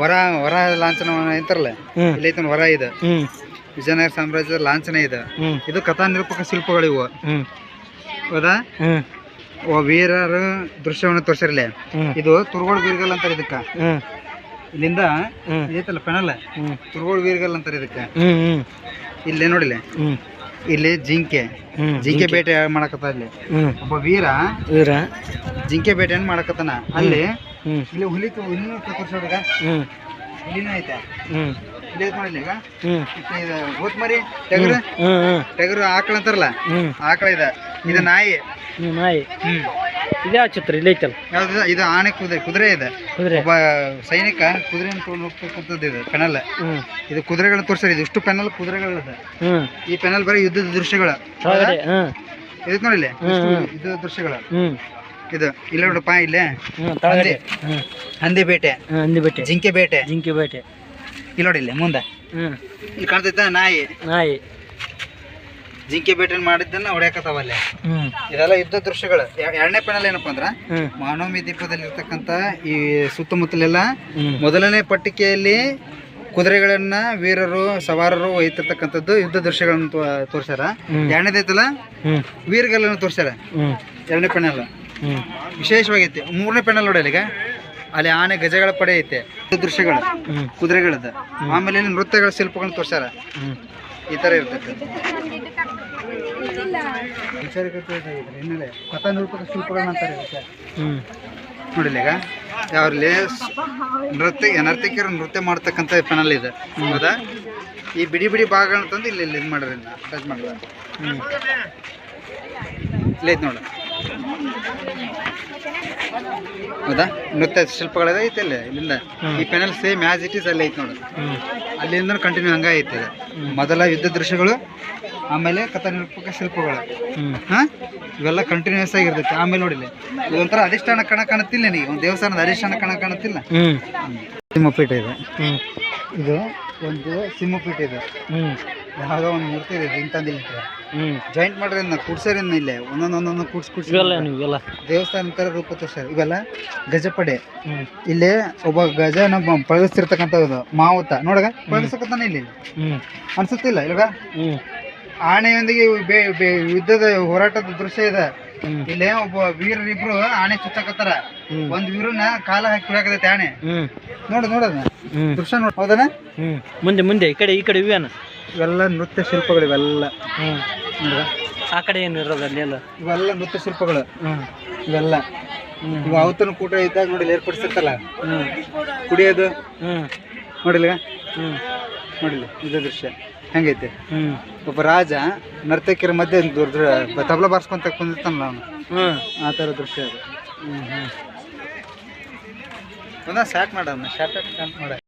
ವರ ವರ ಲಾಂಛನ ಐತರಲ್ಲ ಇಲ್ಲಿ ಐತನ ವರ ಇದೆ? ವಿಜಯನಗರ ಸಾಮ್ರಾಜ್ಯದ ಲಾಂಛನ ಇದೆ. ಇದು ಕಥಾ ನಿರೂಪಕ ಶಿಲ್ಪಗಳು ಇವು. ಹೌದಾ? ವೀರರು ದೃಶ್ಯವನ್ನು ತೋರಿಸಿರ್ಲಿ. ಇದು ತುರ್ಗೋಡ್ ಬೀರ್ಗಲ್ ಅಂತಾರೆ ಇದಕ್ಕ. ಇಲ್ಲಿಂದ ಐತಲ್ಲ ಇದೈತಲ್ಲ ಹ್ಮ್. ತುರ್ಗೋಡ್ ಬೀರ್ಗಲ್ ಅಂತಾರೆ ಇದಕ್ಕೆ. ಇಲ್ಲಿ ನೋಡಿಲ್ಲ? ಇಲ್ಲಿ ಜಿಂಕೆ. ಜಿಂಕೆ ಬೇಟೆ ಮಾಡಕತ್ತ ಇಲ್ಲಿ ಒಬ್ಬ ವೀರ ವೀರ. ಜಿಂಕೆ ಬೇಟೆಯನ್ನು ಮಾಡಕತ್ತಾನ. ಅಲ್ಲಿ ಇಲ್ಲಿ ಹುಲಿ ಹುಲಿನ ತೋರಿಸೋಡ್ಗ ಹ್ಮ್. ಹುಲಿನೂ ಐತೆ. ಇಲ್ಲಿ ಐತೆ ನೋಡಿಲ್ಲ ಈಗ ಇದು ಹೋತ್ ಮರಿ ಟಗರು. ಆಕಳ ಅಂತಾರಲ್ಲ? ಆಕಳ ಇದೆ. ಇದು ನಾಯಿ. ನಾಯಿ. ಹ್ಮ್. ಇದ್ಯಾವ ಚಿತ್ರ ಇಲ್ಲಿ ಐತಲ್ಲ? ಯಾವ್ದು ಇದು? ಆನೆ ಕುದುರೆ ಕುದುರೆ ಇದೆ. ಕುದುರೆ. ಒಬ್ಬ ಸೈನಿಕ ಕುದುರೆಯನ್ನು ತೊಗೊಂಡು ಹೋಗ್ತಕ್ಕಂಥದ್ದು ಇದು ಪೆನಲ್. ಇದು ಕುದುರೆಗಳನ್ನ ತೋರಿಸ್ತಾರೆ ಇದು ಇಷ್ಟು ಪೆನಲ್ ಕುದುರೆಗಳಿದೆ ಈ ಪೆನಲ್ ಬರೀ ಯುದ್ಧದ ದೃಶ್ಯಗಳು. ಇದ್ ಇದಕ್ಕೆ ನೋಡಿಲ್ಲ. ಯುದ್ಧದ ದೃಶ್ಯಗಳು. ಇದು ಇಲ್ಲ ನೋಡಪ್ಪ ಇಲ್ಲೇ. ಹಂದಿ. ಹಂದಿ ಬೇಟೆ. ಹಂದಿ ಬೇಟೆ. ಜಿಂಕೆ ಬೇಟೆ. ಜಿಂಕೆ ಬೇಟೆ. ಇಲ್ಲಿ ಇಲ್ಲೇ ಮುಂದೆ. ಇಲ್ಲಿ ಕಾಣ್ತೈತ ನಾಯಿ. ನಾಯಿ. ಜಿಂಕೆ ಬೇಟೆನ್ ಮಾಡಿದ್ದನ್ನ ಹೊಡ್ಯಾಕತ್ತಾವಲ್ಲೇ ಹ್ಮ್. ಇದೆಲ್ಲ ಯುದ್ಧ ದೃಶ್ಯಗಳು. ಎರಡನೇ ಪೆನಲ್ ಏನಪ್ಪಾ ಅಂದ್ರ ಮಾನವಮಿ ದೀಪದಲ್ಲಿ ಇರ್ತಕ್ಕಂತ ಈ ಸುತ್ತಮುತ್ತಲೆಲ್ಲ ಮೊದಲನೇ ಪಟ್ಟಿಕೆಯಲ್ಲಿ ಕುದುರೆಗಳನ್ನ ವೀರರು ಸವಾರರು ಒಯ್ತಿರ್ತಕ್ಕಂಥದ್ದು ಯುದ್ಧ ದೃಶ್ಯಗಳನ್ನು ತೋರ್ಸ್ಯಾರ. ಎರಡನೇದೈತಲ್ಲ ಹ್ಮ್. ವೀರಗಲ್ಲನ್ನು ತೋರ್ಸ್ಯಾರ. ಎರಡನೇ ಪೆನಲ್ ಹ್ಮ್. ವಿಶೇಷವಾಗೈತಿ ಮೂರನೇ ಪೆನಲ್ ನೋಡಲ್ಲ ಈಗ ಅಲ್ಲಿ ಆನೆ ಗಜಗಳ ಪಡೆ ಐತೆ. ದೃಶ್ಯಗಳು ಕುದುರೆಗಳದ ಆಮೇಲೆ ನೃತ್ಯಗಳ ಶಿಲ್ಪಗಳನ್ನ ತೋರ್ಸ್ಯಾರ. ಹ್ಮ್. ಈ ತರ ಇರ್ತೈತೆ ಹಿನ್ನೆಲೆ ಶಿಲ್ಪಗಳನ್ನ ಅಂತಾರೆ ನೋಡಿಲ್ಲ ಈಗ ಯಾವ್ರಲ್ಲಿ ನೃತ್ಯ ನರ್ತಕಿಯರು ನೃತ್ಯ ಮಾಡ್ತಕ್ಕಂಥ ಪೆನಲ್ ಇದೆ. ಹೌದಾ? ಈ ಬಿಡಿ ಬಿಡಿ ಭಾಗಗಳಂತಂದು ತಂದು ಇಲ್ಲಿ ಇಲ್ಲಿ ಇದು ಮಾಡ್ರಿ ಟಚ್ ಮಾಡಿದ ಹ್ಞೂ ಇಲ್ಲಿ ಐತೆ ನೋಡು. ಹೌದಾ? ನೃತ್ಯ ಶಿಲ್ಪಗಳದ ಐತೆ ಇಲ್ಲಿ ಇಲ್ಲಿಂದ ಈ panel same as it is ಅಲ್ಲಿ ಐತೆ ನೋಡು. ಅಲ್ಲಿಂದ ಕಂಟಿನ್ಯೂ ಹಂಗ ಐತೆ. ಮೊದಲ ಯುದ್ಧ ದೃಶ್ಯಗಳು ಆಮೇಲೆ ಕಥಾ ನಿರೂಪಕ ಶಿಲ್ಪಗಳು ಹಾಂ? ಇವೆಲ್ಲ ಕಂಟಿನ್ಯೂಸ್ ಆಗಿರ್ತೈತೆ ಆಮೇಲೆ ನೋಡಿಲ್ಲ. ಇದೊಂಥರ ಅಧಿಷ್ಠಾನ ಕಣ ಕಾಣುತ್ತಿಲ್ಲ ನೀ ಒಂದು ದೇವಸ್ಥಾನದ ಅಧಿಷ್ಠಾನ ಕಣ ಕಾಣುತ್ತಿಲ್ಲ? ಸಿಂಹಪೀಠ ಇದೆ. ಇದು ಒಂದು ಸಿಂಹಪೀಠ ಇದೆ. ಯಾವುದೋ ಒಂದು ಮೂರ್ತಿ ಇದೆ ಇಂತಂದಿಲ್ಲ ಹ್ಮ್. ಜಾಯಿಂಟ್ ಮಾಡ್ರಿ ಅದನ್ನ ಇಲ್ಲ ಇಲ್ಲೇ ಒಂದೊಂದು ಒಂದೊಂದು ಕೂಡ್ಸ್ ಕೂಡ್ಸಿ ಇವೆಲ್ಲ ದೇವಸ್ಥಾನ ಥರ ರೂಪ ತೋರ್ಸ್ಯಾರ. ಇವೆಲ್ಲ ಗಜಪಡೆ. ಇಲ್ಲೇ ಇಲ್ಲಿ ಒಬ್ಬ ಗಜನ ನಮ್ಮ ಪಳಗಿಸ್ತಿರ್ತಕ್ಕಂಥದ್ದು ಮಾವುತ. ನೋಡಗ? ಪಳಗಿಸ್ತಾನೆ ಇಲ್ಲಿ. ಹ್ಮ್. ಅನ್ಸುತ್ತಿಲ್ಲ ಇಲ್ಲ ಆಣೆಯೊಂದಿಗೆ ಬೆ- ಬೆ- ಯುದ್ಧದ ಹೋರಾಟದ ದೃಶ್ಯ ಇದೆ. ಇಲ್ಲೇ ಒಬ್ಬ ವೀರರಿಬ್ರು ಆನೆ ಚುಚ್ಚಕತ್ತಾರ. ಒಂದ್ ವೀರನ ಕಾಲ ಹಾಕಿ ಕುಡಿಯಾಕತೈತೆ ಆನೆ. ಹ್ಮ್. ನೋಡು ನೋಡೋದ ದೃಶ್ಯ ನೋಡ್ ಹೌದನ? ಮುಂದೆ ಮುಂದೆ ಈ ಕಡೆ ಈ ಕಡೆ ಇವೇನ ಇವೆಲ್ಲ ನೃತ್ಯ ಶಿಲ್ಪಗಳು ಇವೆಲ್ಲ. ಹ್ಞೂ? ಆ ಕಡೆ ಏನು ಇರೋದು ಅಲ್ಲಿ ಎಲ್ಲ? ಇವೆಲ್ಲ ನೃತ್ಯ ಶಿಲ್ಪಗಳು. ಇವೆಲ್ಲ. ಇವ ಔತಣ ಕೂಟ ಇದ್ದಾಗ ನೋಡಿ ಏರ್ಪಡಿಸಿರ್ತಲ್ಲ ಕುಡಿಯೋದು? ನೋಡಿಲ್ಲ ಹ್ಮ್. ನೋಡಿಲ್ಲ. ಇದು ದೃಶ್ಯ. ಹೆಂಗೈತೆ? ಒಬ್ಬ ರಾಜ ನರ್ತಕಿಯರ ಮಧ್ಯೆ ತಬಲ ಬಾರಿಸ್ಕೊಂತ ಕುಂದಿರ್ತಾನಲ್ಲ ಅವನು. ಆ ಥರ ದೃಶ್ಯ ಅದು. ಹ್ಞೂ ಹ್ಮ್. ಒಂದ ಸ್ಟಾರ್ಟ್ ಮಾಡೋಣ ಶಾರ್ಟ್ ಮಾಡ.